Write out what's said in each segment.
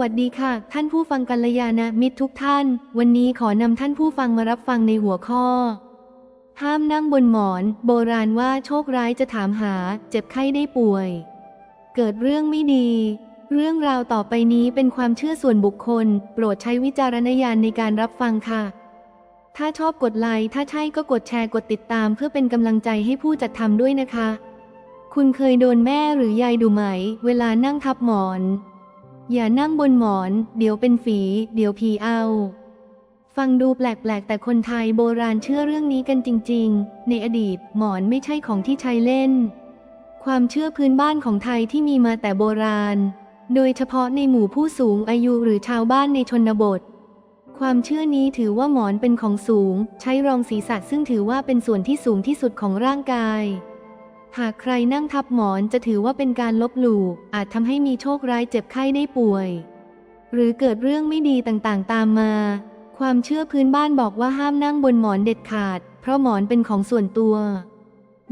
วัสดีค่ะ ท่านผู้ฟังกัลยาณมิตรทุกท่าน วันนี้ขอนำท่านผู้ฟังมารับฟังในหัวข้อ ห้ามนั่งบนหมอน โบราณว่าโชคร้ายจะถามหา เจ็บไข้ได้ป่วย เกิดเรื่องไม่ดี เรื่องราวต่อไปนี้เป็นความเชื่อส่วนบุคคล โปรดใช้วิจารณญาณในการรับฟังค่ะ ถ้าชอบกดไลค์ถ้าใช่ก็กดแชร์กดติดตาม เพื่อเป็นกำลังใจให้ผู้จัดทำด้วยนะคะ คุณเคยโดนแม่หรือยายดูไหม เวลานั่งทับหมอน อย่านั่งบนหมอน เดี๋ยวเป็นฝี เดี๋ยวผีเอา ฟังดูแปลกๆ แต่คนไทยโบราณเชื่อเรื่องนี้กันจริง ๆ ในอดีตหมอนไม่ใช่ของที่ใช้เล่น ความเชื่อพื้นบ้านของไทยที่มีมาแต่โบราณ โดยเฉพาะในหมู่ผู้สูงอายุหรือชาวบ้านในชนบท ความเชื่อนี้ถือว่าหมอนเป็นของสูง ใช้รองศีรษะซึ่งถือว่าเป็นส่วนที่สูงที่สุดของร่างกาย หากใครนั่งทับหมอนจะถือว่าเป็นการลบหลู่อาจทำให้มีโชคร้ายเจ็บไข้ได้ป่วย หรือเกิดเรื่องไม่ดีต่างๆ ตามมา ความเชื่อพื้นบ้านบอกว่าห้ามนั่งบนหมอนเด็ดขาด เพราะหมอนเป็นของส่วนตัว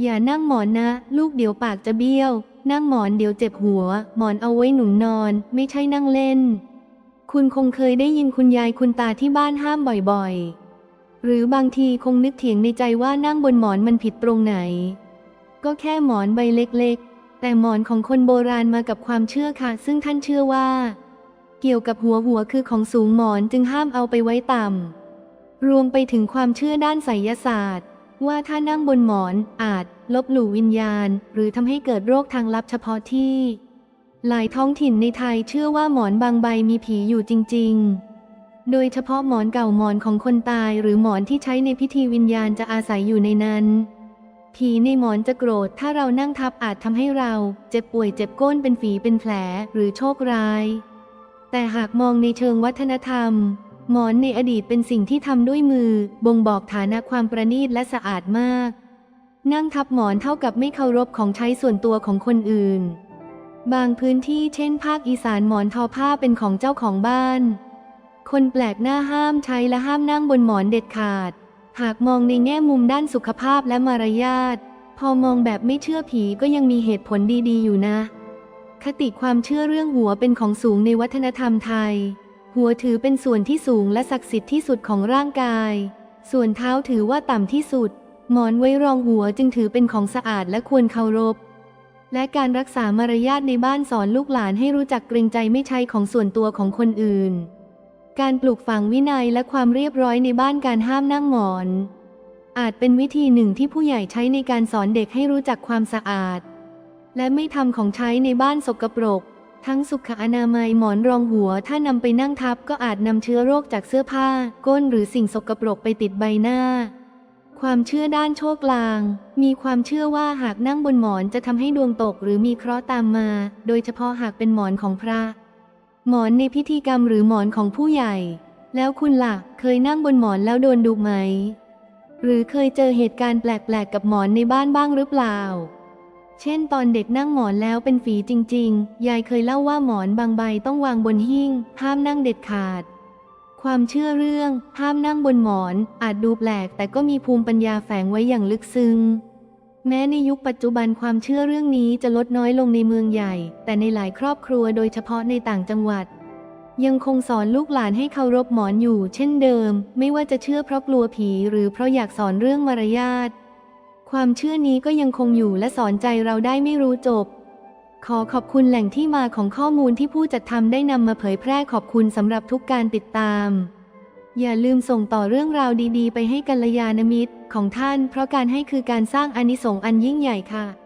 อย่านั่งหมอนนะ ลูกเดี๋ยวปากจะเบี้ยว นั่งหมอนเดี๋ยวเจ็บหัว หมอนเอาไว้หนุนนอน ไม่ใช่นั่งเล่น คุณคงเคยได้ยินคุณยายคุณตาที่บ้านห้ามบ่อยๆ หรือบางทีคงนึกเถียงในใจว่านั่งบนหมอนมันผิดตรงไหน ก็แค่หมอนใบเล็กๆ แต่หมอนของคนโบราณมากับความเชื่อค่ะ ซึ่งท่านเชื่อว่า เกี่ยวกับหัวหัวคือของสูงหมอนจึงห้ามเอาไปไว้ต่ำ รวมไปถึงความเชื่อด้านไสยศาสตร์ ว่าถ้านั่งบนหมอนอาจ ลบหลู่วิญญาณ หรือทำให้เกิดโรคทางลับเฉพาะที่ หลายท้องถิ่นในไทยเชื่อว่าหมอนบางใบมีผีอยู่จริง ๆโดยเฉพาะหมอนเก่าหมอนของคนตายหรือหมอนที่ใช้ในพิธีวิญญาณจะอาศัยอยู่ในนั้น ผีในหมอนจะโกรธถ้าเรานั่งทับอาจทำให้เรา เจ็บป่วยเจ็บก้นเป็นฝีเป็นแผลหรือโชคร้าย แต่หากมองในเชิงวัฒนธรรม หมอนในอดีตเป็นสิ่งที่ทำด้วยมือ บ่งบอกฐานะความประณีตและสะอาดมาก นั่งทับหมอนเท่ากับไม่เคารพของใช้ส่วนตัวของคนอื่น บางพื้นที่เช่น ภาคอีสานหมอนทอผ้าเป็นของเจ้าของบ้าน คนแปลกหน้าห้ามใช้และห้ามนั่งบนหมอนเด็ดขาด หากมองในแง่มุมด้านสุขภาพและมารยาท พอมองแบบไม่เชื่อผีก็ยังมีเหตุผลดีๆอยู่นะ คติความเชื่อเรื่องหัวเป็นของสูงในวัฒนธรรมไทย หัวถือเป็นส่วนที่สูงและศักดิ์สิทธิ์ที่สุดของร่างกาย ส่วนเท้าถือว่าต่ำที่สุด หมอนไว้รองหัวจึงถือเป็นของสะอาดและควรเคารพ และการรักษามารยาทในบ้านสอนลูกหลานให้รู้จักเกรงใจไม่ใช่ของส่วนตัวของคนอื่น การปลูกฝังวินัยและความเรียบร้อยในบ้านการห้ามนั่งหมอน อาจเป็นวิธีหนึ่งที่ผู้ใหญ่ใช้ในการสอนเด็กให้รู้จักความสะอาด และไม่ทำของใช้ในบ้านสกปรก ทั้งสุขอนามัยหมอนรองหัวถ้านำไปนั่งทับก็อาจนำเชื้อโรคจากเสื้อผ้า ก้นหรือสิ่งสกปรกไปติดใบหน้า ความเชื่อด้านโชคลาง มีความเชื่อว่าหากนั่งบนหมอนจะทำให้ดวงตกหรือมีเคราะห์ตามมา โดยเฉพาะหากเป็นหมอนของพระ หมอนในพิธีกรรมหรือหมอนของผู้ใหญ่ แล้วคุณล่ะ เคยนั่งบนหมอนแล้วโดนดุไหม หรือเคยเจอเหตุการณ์แปลกๆ กับหมอนในบ้านบ้างหรือเปล่า เช่นตอนเด็กนั่งหมอนแล้วเป็นฝีจริง ๆ ยายเคยเล่าว่าหมอนบางใบต้องวางบนหิ้ง ห้ามนั่งเด็ดขาด ความเชื่อเรื่อง ห้ามนั่งบนหมอน อาจดูแปลกแต่ก็มีภูมิปัญญาแฝงไว้อย่างลึกซึ้ง แม้ในยุคปัจจุบันความเชื่อเรื่องนี้จะลดน้อยลงในเมืองใหญ่ แต่ในหลายครอบครัวโดยเฉพาะในต่างจังหวัด ยังคงสอนลูกหลานให้เคารพหมอนอยู่ เช่นเดิม ไม่ว่าจะเชื่อเพราะกลัวผี หรือเพราะอยากสอนเรื่องมารยาทความเชื่อนี้ก็ยังคงอยู่และสอนใจเราได้ไม่รู้จบ ขอขอบคุณแหล่งที่มาของข้อมูลที่ผู้จัดทำได้นำมาเผยแพร่ขอบคุณสำหรับทุกการติดตาม อย่าลืมส่งต่อเรื่องราวดีๆ ไปให้กัลยาณมิตรของท่าน เพราะการให้คือการสร้างอานิสงส์อันยิ่งใหญ่ค่ะ